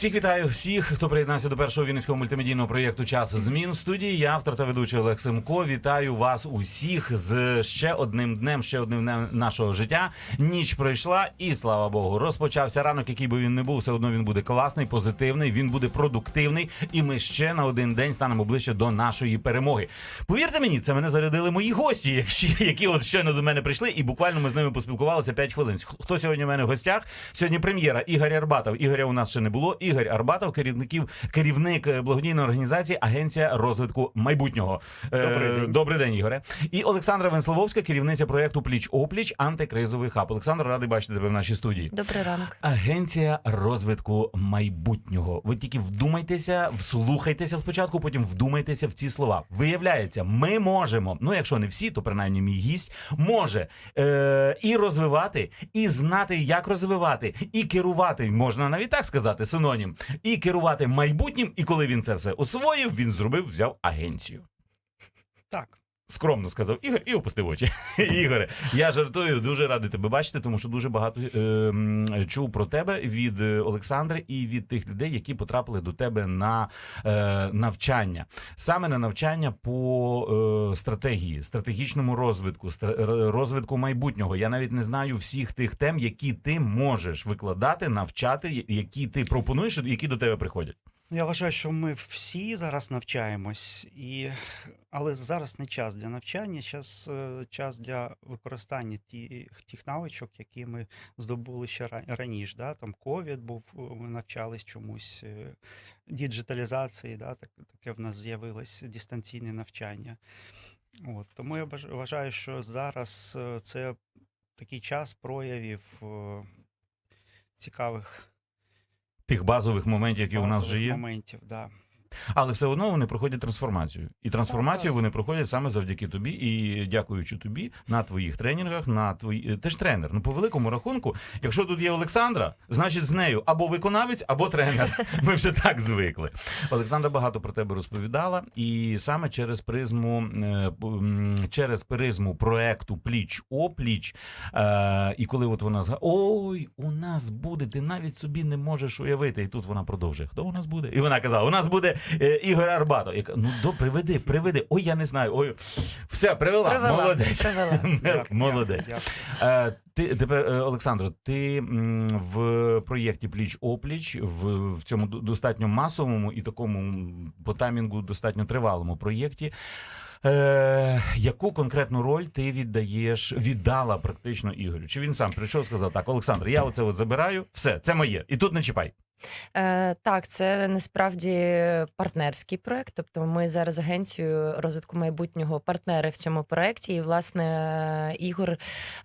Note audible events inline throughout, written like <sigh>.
Всіх вітаю, всіх, хто приєднався до першого вінницького мультимедійного проєкту Час змін в студії. Я автор та ведучий Олег Семко. Вітаю вас усіх з ще одним днем, ще одним днем нашого життя. Ніч пройшла, і слава Богу, розпочався ранок, який би він не був, все одно він буде класний, позитивний, він буде продуктивний, і ми ще на один день станемо ближче до нашої перемоги. Повірте мені, це мене зарядили мої гості, які, які от щойно до мене прийшли, і буквально ми з ними поспілкувалися 5 хвилин. Хто сьогодні в мене в гостях? Сьогодні прем'єра Ігор Арбатов. Ігоря у нас ще не було. Ігор Арбатов, керівників, керівник е, благодійної організації Агенція розвитку майбутнього. Е, Добрий день. Добрий день, Ігоре. І Олександра Венслововська, керівниця проєкту Пліч опліч антикризовий хаб. Олександр, радий бачити тебе в нашій студії. Добрий ранок. Агенція розвитку майбутнього. Ви тільки вдумайтеся, вслухайтеся спочатку, потім вдумайтеся в ці слова. Виявляється, ми можемо, ну якщо не всі, то принаймні мій гість може е- і розвивати, і знати, як розвивати, і керувати, можна навіть так сказати, синонім, і керувати майбутнім. І коли він це все освоїв, він зробив, взяв агенцію. Так, Скромно сказав Ігор і опустив очі. <laughs> Ігоре, я жартую, дуже радий тебе бачити, тому що дуже багато е, чув про тебе від е, Олександри і від тих людей, які потрапили до тебе на е, навчання. Саме на навчання по е, стратегії, стратегічному розвитку, стра- розвитку майбутнього. Я навіть не знаю всіх тих тем, які ти можеш викладати, навчати, які ти пропонуєш, які до тебе приходять. Ну, я вважаю, що ми всі зараз навчаємось, і... але зараз не час для навчання, зараз час для використання ті, тих навичок, які ми здобули ще раніше. Да? Там ковід був, е, ми навчались чомусь, е, діджиталізації, да? так, таке в нас з'явилось дистанційне навчання. От. Тому я вважаю, що зараз е, це такий час проявів е, цікавих Тих базових моментів, які у нас вже є. моментів. Да. Але все одно вони проходять трансформацію. І трансформацію вони проходять саме завдяки тобі і дякуючи тобі на твоїх тренінгах, на твої. Ти ж тренер. Ну, по великому рахунку, якщо тут є Олександра, значить з нею або виконавець, або тренер. <laughs> Ми вже так звикли. Олександра багато про тебе розповідала, і саме через призму, е, через призму проекту Пліч опліч. Е, і коли от вона зга... ой, у нас буде, ти навіть собі не можеш уявити. І тут вона продовжує. Хто у нас буде? І вона казала: у нас буде е, Ігор Арбатов. Я кажу, ну до приведи, приведи. Ой, я не знаю. Ой, все, привела. Привела, Молодець. привела. <laughs> Дякую, Молодець. дякую. Е, Ти тепер, е, Олександро, ти в проєкті Пліч опліч в, в цьому достатньо масовому і такому по таймінгу достатньо тривалому проєкті. Е, яку конкретну роль ти віддаєш, віддала практично Ігорю? Чи він сам прийшов і сказав так, Олександр, я оце от забираю, все, це моє, і тут не чіпай. Е, так, це насправді партнерський проект. Тобто, ми зараз з агенцією розвитку майбутнього партнери в цьому проекті. І власне Ігор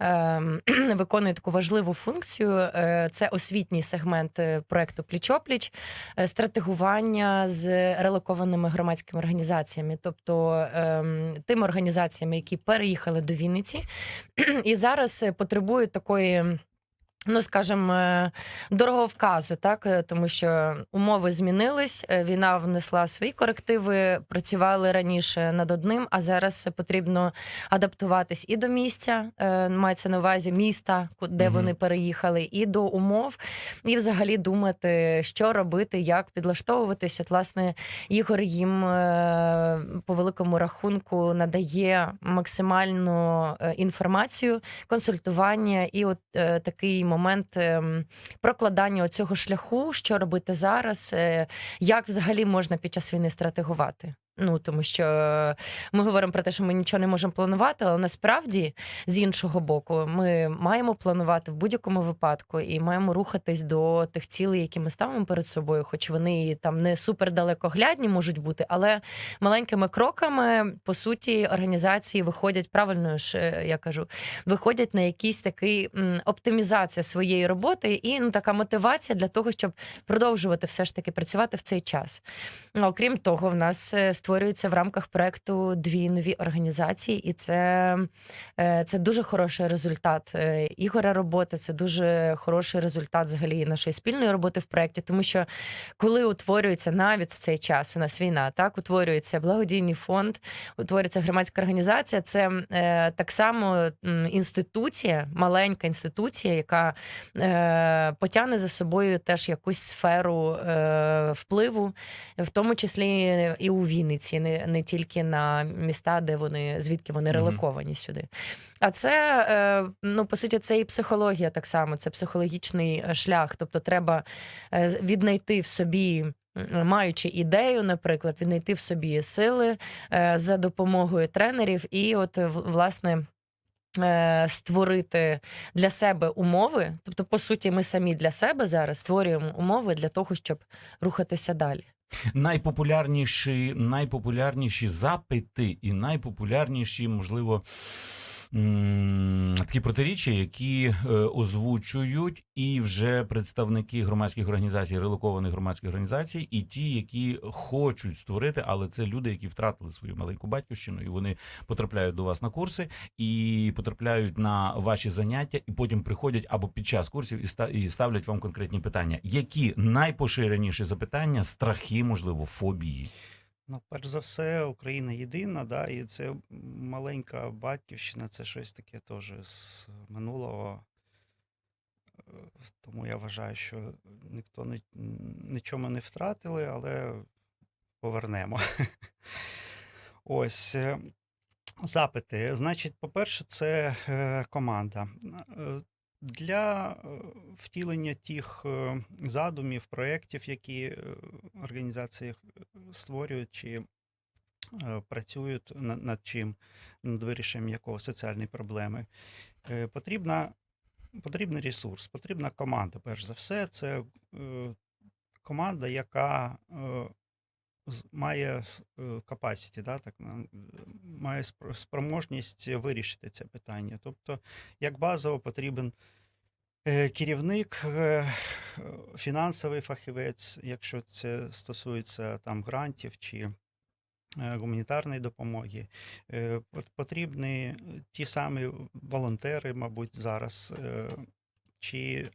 е, <clears throat> виконує таку важливу функцію. Е, це освітній сегмент е, проекту Пліч-опліч, е, стратегування з релокованими громадськими організаціями, тобто е, тими організаціями, які переїхали до Вінниці, <clears throat> і зараз потребують такої. Ну, скажімо, е, дороговказу, так е, тому що умови змінились. е, Війна внесла свої корективи, працювали раніше над одним, а зараз потрібно адаптуватись і до місця, мається на увазі міста, де вони переїхали, і до умов, і взагалі думати, що робити, як підлаштовуватись. От, власне, Ігор їм по великому рахунку надає максимальну інформацію, консультування і от такий момент ем, прокладання цього шляху, що робити зараз, е, як взагалі можна під час війни стратегувати. Ну тому що ми говоримо про те, що ми нічого не можемо планувати, але насправді з іншого боку ми маємо планувати в будь-якому випадку і маємо рухатись до тих цілей, які ми ставимо перед собою, хоч вони там не супер далекоглядні можуть бути, але маленькими кроками по суті організації виходять правильно ж е, я кажу, виходять на якийсь такий оптимізація своєї роботи і ну така мотивація для того, щоб продовжувати все ж таки працювати в цей час. Ну, окрім того, в нас е, створюються в рамках проекту дві нові організації, і це, е, це дуже хороший результат е, Ігоря роботи. Це дуже хороший результат взагалі нашої спільної роботи в проєкті, тому що коли утворюється навіть в цей час, у нас війна, так утворюється благодійний фонд, утворюється громадська організація. Це е, так само інституція, маленька інституція, яка потягне за собою теж якусь сферу впливу, в тому числі і у Вінниці, не, не тільки на міста, де вони звідки вони релоковані сюди. А це е, ну по суті, це і психологія так само, це психологічний е, шлях. Тобто, треба е, віднайти в собі. Маючи ідею, наприклад, віднайти в собі сили за допомогою тренерів, і от власне створити для себе умови. Тобто, по суті, ми самі для себе зараз створюємо умови для того, щоб рухатися далі. Найпопулярніші, найпопулярніші запити і найпопулярніші, можливо. Такі протиріччя, які е, озвучують і вже представники громадських організацій, релокованих громадських організацій, і ті, які хочуть створити, але це люди, які втратили свою маленьку батьківщину, і вони потрапляють до вас на курси і потрапляють на ваші заняття, і потім приходять або під час курсів і ставлять вам конкретні питання. Які найпоширеніші запитання, страхи, можливо, фобії? Ну, перш за все, Україна єдина, да, і це маленька батьківщина, це щось таке теж з минулого. Е, Тому я вважаю, що ніхто ні, нічого не втратили, але повернемо. <laughs> Ось. е, Запити. Значить, по-перше, це е, команда. Для е, втілення тих е, задумів, проєктів, які е, організації створюють чи працюють над чим, над вирішенням якого соціальної проблеми, потрібна, потрібний ресурс, потрібна команда. Перш за все, це команда, яка має е, capacity, да, так, має спроможність вирішити це питання. Тобто, як базово потрібен е, керівник, е, фінансовий фахівець, якщо це стосується там грантів чи гуманітарної допомоги. Потрібні ті самі волонтери, мабуть, зараз, чи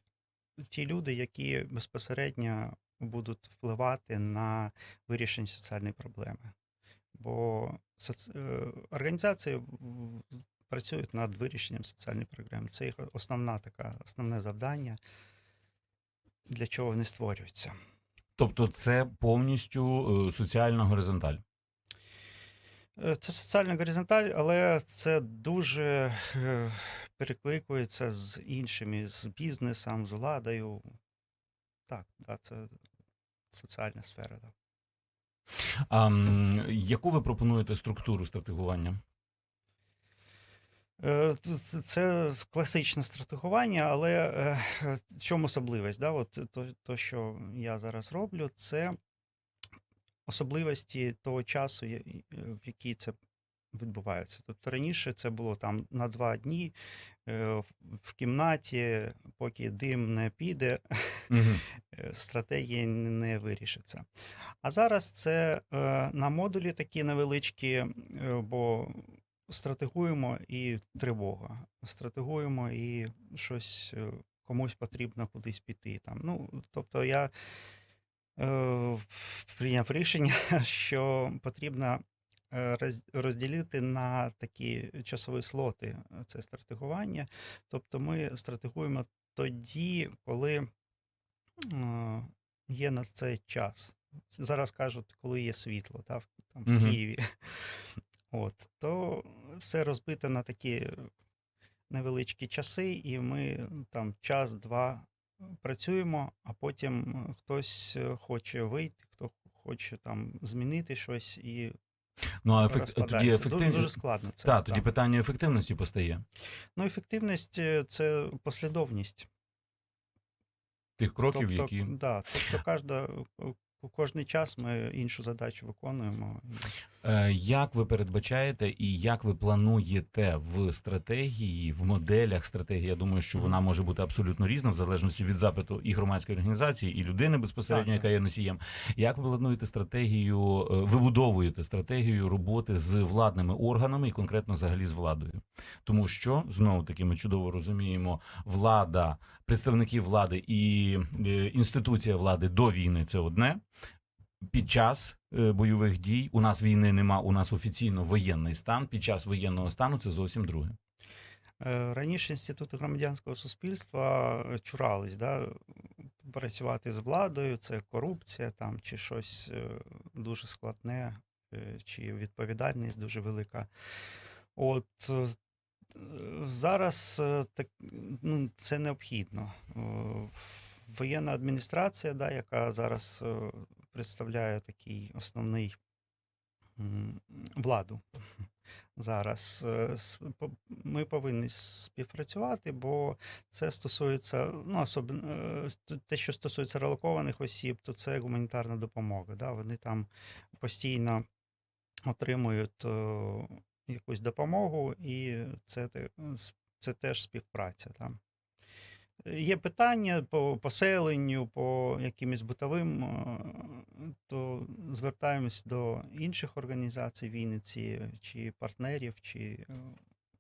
ті люди, які безпосередньо будуть впливати на вирішення соціальної проблеми. Бо соц- е, організації працюють над вирішенням соціальної проблеми. Це їх основна така, основне завдання, для чого вони створюються. Тобто, це повністю е, соціальна горизонталь. Е, Це соціальна горизонталь, але це дуже е, перекликується з іншими, з бізнесом, з владою. Так, да, це соціальна сфера. Да. А, яку ви пропонуєте структуру стратегування? Е, Це класичне стратегування, але е, в чому особливість? Да? От то, то, що я зараз роблю, це особливості того часу, в який це відбувається. Тобто раніше це було там на два дні в- в кімнаті, поки дим не піде, Мгм. <laughs> е, стратегії не вирішиться. А зараз це е, на модулі такі невеличкі, е, бо стратегуємо і тривога. Стратегуємо і щось е, комусь потрібно кудись піти. Там. Ну, тобто я е, прийняв рішення, <laughs> що потрібно е, роз- розділити на такі часові слоти е, це стратегування. Тобто ми стратегуємо тоді, коли е, є на це час. Зараз кажуть, коли є світло, та, там, в. Києві. От, то все розбито на такі невеличкі часи, і ми там час-два працюємо, а потім е, хтось е, хоче вийти, хто хоче там змінити щось і Ну а ефект... тоді ефективність. дуже складно це. Так, тоді питання ефективності постає Ну, ефективність е, це послідовність. тих кроків, тобто, які да, тобто кожна, кожний час ми іншу задачу виконуємо. Е, Як ви передбачаєте і як ви плануєте в стратегії, в моделях стратегії? Я думаю, що вона може бути абсолютно різна в залежності від запиту і громадської організації, і людини безпосередньо, Так, яка є носієм. Як ви плануєте стратегію, е, вибудовуєте стратегію роботи з владними органами і конкретно взагалі з владою? Тому що знову таки ми чудово розуміємо, влада, представники влади і е, інституція влади до війни це одне. Під час е, бойових дій у нас війни нема, у нас офіційно воєнний стан. Під час воєнного стану це зовсім друге. Е, Раніше інститути громадянського суспільства чурались, да, працювати з владою, це корупція там, чи щось дуже складне, чи відповідальність дуже велика. От зараз е, так, ну, це необхідно. Е, Воєнна адміністрація, да, яка зараз е, представляє такий основний владу зараз. Ми повинні співпрацювати, бо це стосується, ну, особливо те, що стосується релокованих осіб, то це гуманітарна допомога. Да? Вони там постійно отримують якусь допомогу, і це, це теж співпраця там. Є питання по поселенню, по якимось бутовим, е, то звертаємось до інших організацій Вінниці, чи партнерів, чи е,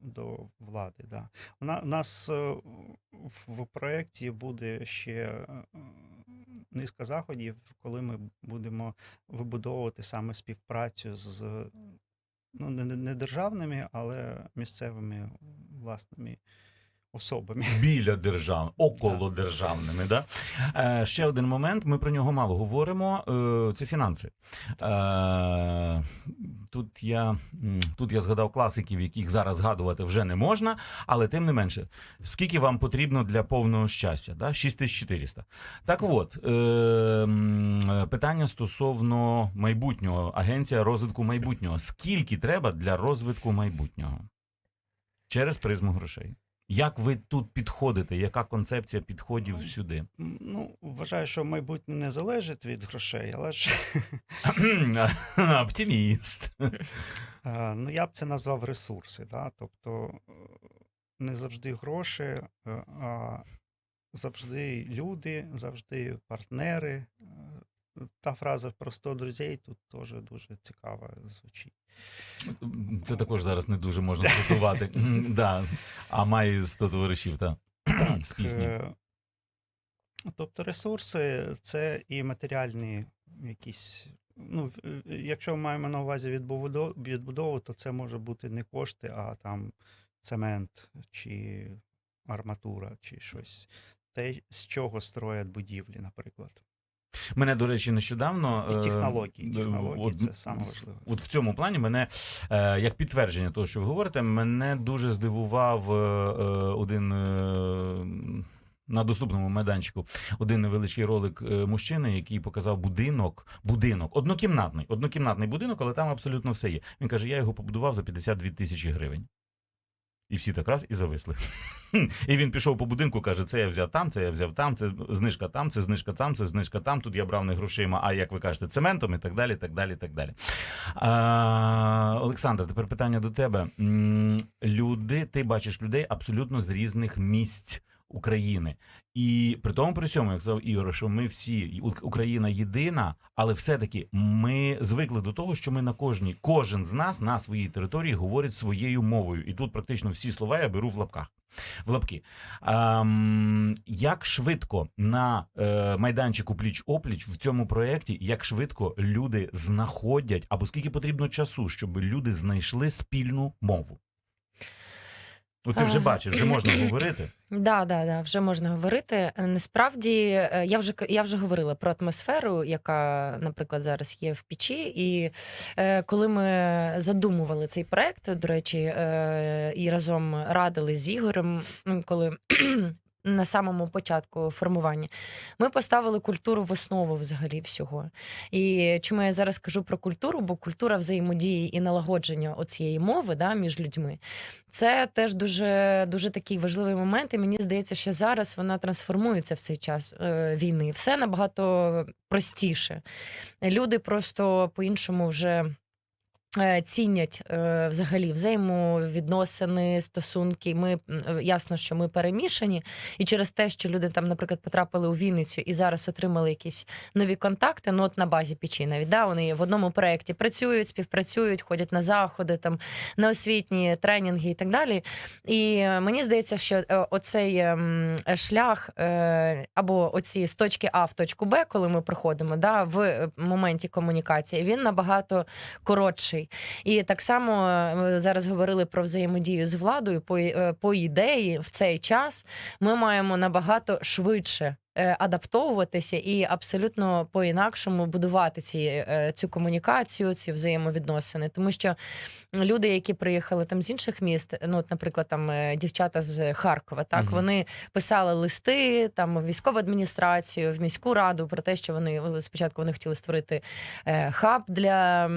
до влади. Да. У нас е, в, проєкті буде ще е, низка заходів, коли ми будемо вибудовувати саме співпрацю з ну, не, не- державними, але місцевими власними особами. <laughs> Біля держав, около державними. Да? Е, ще один момент. Ми про нього мало говоримо. Е, це фінанси. Е, тут, я, тут я згадав класиків, яких зараз згадувати вже не можна, але тим не менше, скільки вам потрібно для повного щастя? Да? 6400. Так от, е, питання стосовно майбутнього, агенція розвитку майбутнього. Скільки треба для розвитку майбутнього? Через призму грошей. Як ви тут підходите? Яка концепція підходів сюди? Ну, вважаю, що майбутнє не залежить від грошей, але ж <clears throat> Оптиміст. <laughs> е, ну, я б це назвав ресурси. Да? Тобто е, не завжди гроші, е, а завжди люди, завжди партнери. Та фраза про 100 друзей тут теж дуже цікава звучить. Це також зараз не дуже можна <laughs> цитувати. Да. А має 100 товаришів, так. З пісні. Е, Тобто ресурси це і матеріальні якісь. Ну, якщо ми маємо на увазі відбудову, то це може бути не кошти, а там цемент чи арматура, чи щось. Те, з чого строять будівлі, наприклад. Мене, до речі, нещодавно. І е, технології. е, Технології от- це саме важливе. От в цьому плані мене, е, як підтвердження того, що ви говорите, мене дуже здивував один. На доступному майданчику один невеличкий ролик мужчини, який показав будинок, будинок, однокімнатний, однокімнатний будинок, але там абсолютно все є. Він каже: я його побудував за 52 тисячі гривень. І всі так раз і зависли. І він пішов по будинку, каже: це я взяв там, це я взяв там, це знижка там, це знижка там, це знижка там. Тут я брав не грошима, а як ви кажете, цементом і так далі. так далі, так далі. далі. Олександр, тепер питання до тебе. Люди, ти бачиш людей абсолютно з різних місць. України, і при тому при цьому, як сказав Ігор, що ми всі Україна єдина, але все-таки ми звикли до того, що ми на кожній, кожен з нас на своїй території говорить своєю мовою, і тут практично всі слова я беру в лапках. В лапки. Ем, як швидко на е, майданчику пліч опліч в цьому проєкті, як швидко люди знаходять, або скільки потрібно часу, щоб люди знайшли спільну мову? Ну, ти вже бачиш, вже можна говорити. <clears throat> Да, да, да, вже можна говорити. Е, Насправді, е, я вже я вже говорила про атмосферу, яка, наприклад, зараз є в печі. І е, коли ми задумували цей проект, до речі, е, і разом радили з Ігорем, коли на самому початку формування. Ми поставили культуру в основу взагалі всього. І чому я зараз кажу про культуру? Бо культура взаємодії і налагодження оцієї мови да, між людьми. Це теж дуже, дуже такий важливий момент. І мені здається, що зараз вона трансформується в цей час е, війни. Все набагато простіше. Люди просто по-іншому вже. Е, Цінять е, взагалі взаємовідносини, стосунки. Ми е, ясно, що ми перемішані, і через те, що люди там, наприклад, потрапили у Вінницю і зараз отримали якісь нові контакти. Ну от на базі печі навіть да, вони в одному проєкті працюють, співпрацюють, ходять на заходи, там на освітні тренінги і так далі. І мені здається, що оцей шлях або оці з точки А в точку Б, коли ми приходимо, да, в моменті комунікації, він набагато коротший. І так само е, зараз говорили про взаємодію з владою. По, е, по ідеї, в цей час ми маємо набагато швидше. Е, Адаптовуватися і абсолютно по-інакшому будувати ці, е, цю комунікацію, ці взаємовідносини, тому що люди, які приїхали там з інших міст, ну, от, наприклад, там е, дівчата з Харкова, так Мгм. вони писали листи там в військову адміністрацію, в міську раду про те, що вони спочатку вони хотіли створити хаб для,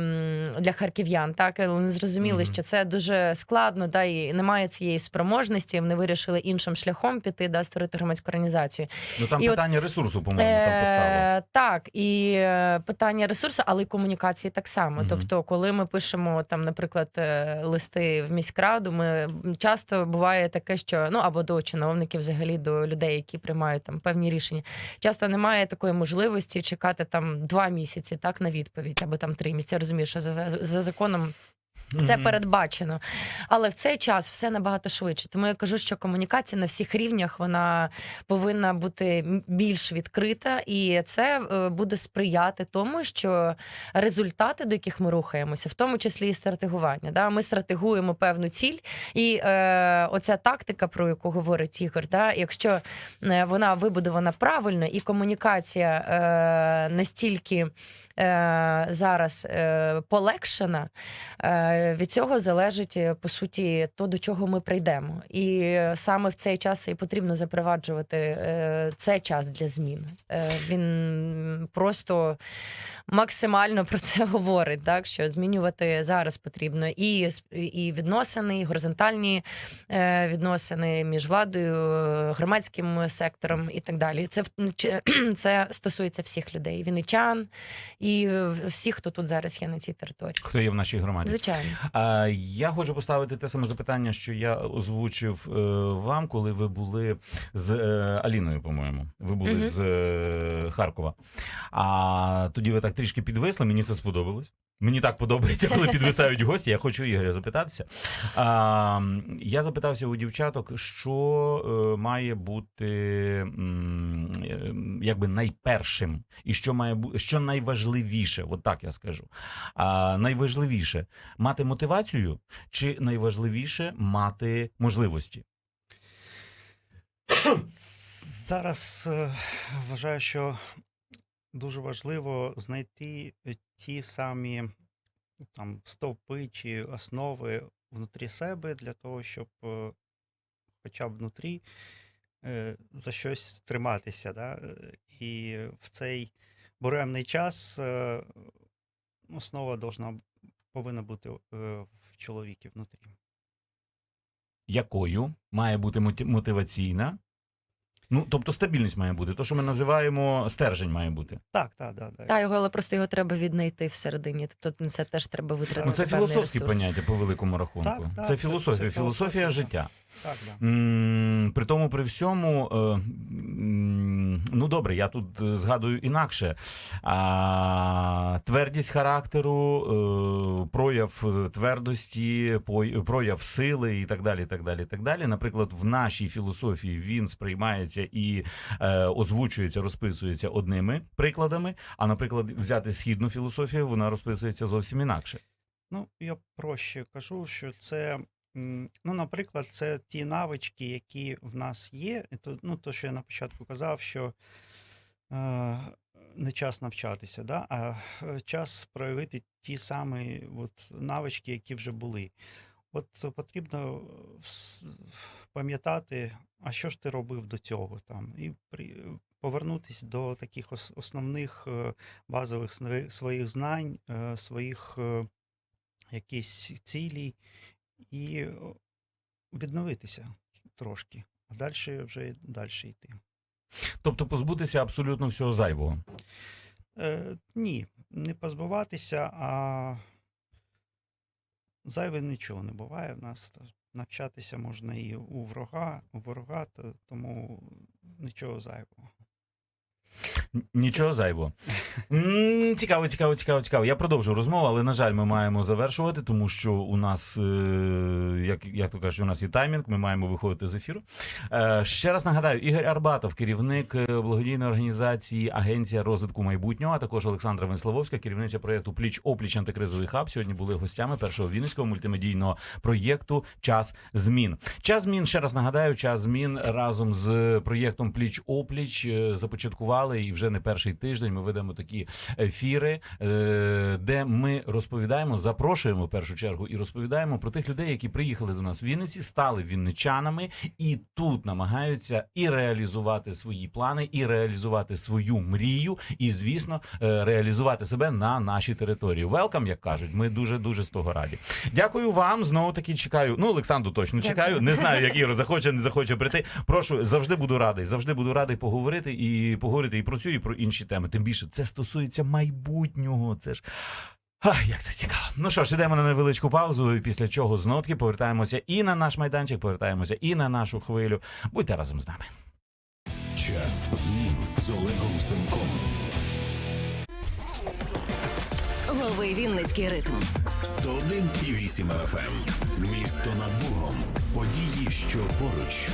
для харків'ян. Так вони зрозуміли, Мгм. що це дуже складно, да, і немає цієї спроможності. Вони вирішили іншим шляхом піти, да, створити громадську організацію. Ну там І питання ресурсу, по-моєму, там поставили. Е, Так, і е, питання ресурсу, але й комунікації так само. Тобто, коли ми пишемо там, наприклад, е, листи в міськраду, ми часто буває таке, що ну або до чиновників, взагалі до людей, які приймають там певні рішення. Часто немає такої можливості чекати там два місяці, так на відповідь, або там три місяці. Я розумію, що за, за законом це передбачено. Але в цей час все набагато швидше. Тому я кажу, що комунікація на всіх рівнях вона повинна бути більш відкрита, і це е, буде сприяти тому, що результати, до яких ми рухаємося, в тому числі і стратегування. Да? Ми стратегуємо певну ціль, і е, оця тактика, про яку говорить Ігор, да? якщо е, вона вибудована правильно, і комунікація е, настільки. Е, Зараз е, полегшена, Е, Від цього залежить е, по суті то, до чого ми прийдемо. І саме в цей час і потрібно запроваджувати е, цей час для змін. Е, Він просто максимально про це <laughs> говорить, так що змінювати зараз потрібно і, і відносини, і горизонтальні е, відносини між владою, громадським сектором і так далі. Це <clears throat> це стосується всіх людей: вінничан і всіх, хто тут зараз є на цій території. Хто є в нашій громаді? Звичайно. А, я хочу поставити те саме запитання, що я озвучив е, вам, коли ви були з е, Аліною, по-моєму. Ви були Мгм. з е, Харкова. А тоді ви так трішки підвисли, мені це сподобалось. Мені так подобається, коли підвисають <laughs> гості. Я хочу Ігоря запитатися. А, я запитався у дівчаток, що е, має бути м, якби найпершим, і що має бути, що найважливіше, от так я скажу. А найважливіше мати мотивацію, чи найважливіше мати можливості? Зараз е, вважаю, що дуже важливо знайти ті самі там стовпи чи основи внутрі себе для того, щоб е, хоча б внутрі е, за щось триматися. Да? І в цей буремний час е, основа должна, повинна бути е, в чоловіки внутрі. Якою має бути мотиваційна? Ну, тобто стабільність має бути. То, що ми називаємо стержень, має бути. Так, так, так. так. Та його, але просто його треба віднайти всередині. Тобто на це теж треба витратити. Ну, це філософські поняття по великому рахунку. Так, так, це це- філософія, це філософія філософія, життя. Так, да. При тому, при всьому, е, ну добре, я тут е, згадую інакше. А, твердість характеру, е, прояв твердості, прояв сили і так далі. Так далі, так далі. Наприклад, в нашій філософії він сприймається і озвучується, розписується одними прикладами. А, наприклад, взяти східну філософію, вона розписується зовсім інакше. Ну, я проще кажу, що це, ну, наприклад, це ті навички, які в нас є. Ну, то, що я на початку казав, що е, не час навчатися, да? а е, час проявити ті самі от, навички, які вже були. От потрібно пам'ятати, а що ж ти робив до цього там, і повернутися до таких основних е, базових своїх знань, е, своїх е, якісь цілей, і відновитися трошки, а далі вже далі йти. Тобто позбутися абсолютно всього зайвого. Е, ні, не позбуватися, а зайве нічого не буває в нас. Навчатися можна і у ворога, у ворога, то- тому нічого зайвого. Нічого зайвого. М, Цікаво, цікаво, цікаво, цікаво. Я продовжу розмову, але на жаль, ми маємо завершувати, тому що у нас, е, як, як то кажуть, у нас є таймінг, ми маємо виходити з ефіру. Е, Ще раз нагадаю, Ігор Арбатов, керівник е, благодійної організації Агенція розвитку майбутнього, а також Олександра Венславовська, керівниця проєкту Пліч опліч антикризовий хаб. Сьогодні були гостями першого вінницького мультимедійного проєкту Час змін. Час змін ще раз нагадаю, час змін разом з проєктом Пліч опліч започаткували і вже не перший тиждень. Ми ведемо такі ефіри, е, де ми розповідаємо, запрошуємо в першу чергу і розповідаємо про тих людей, які приїхали до нас в Вінниці, стали вінничанами і тут намагаються і реалізувати свої плани, і реалізувати свою мрію, і звісно, е, реалізувати себе на нашій території. Велкам, як кажуть, ми дуже дуже з того раді. Дякую вам. Знову таки чекаю. Ну, Олександру точно чекаю. Не знаю, як Ігор <laughs> захоче, не захоче прийти. Прошу, завжди буду радий. Завжди буду радий поговорити і поговорити і про цю, і про інші теми. Тим більше це стосується майбутнього. Це ж. Ах, як це цікаво. Ну що ж, ідемо на невеличку паузу, і після чого з нотки повертаємося і на наш майданчик, повертаємося і на нашу хвилю. Будьте разом з нами. Час змін з Олегом Семком. Лови Вінницький ритм. 101,8 FM. Місто над Богом. Події, що поруч.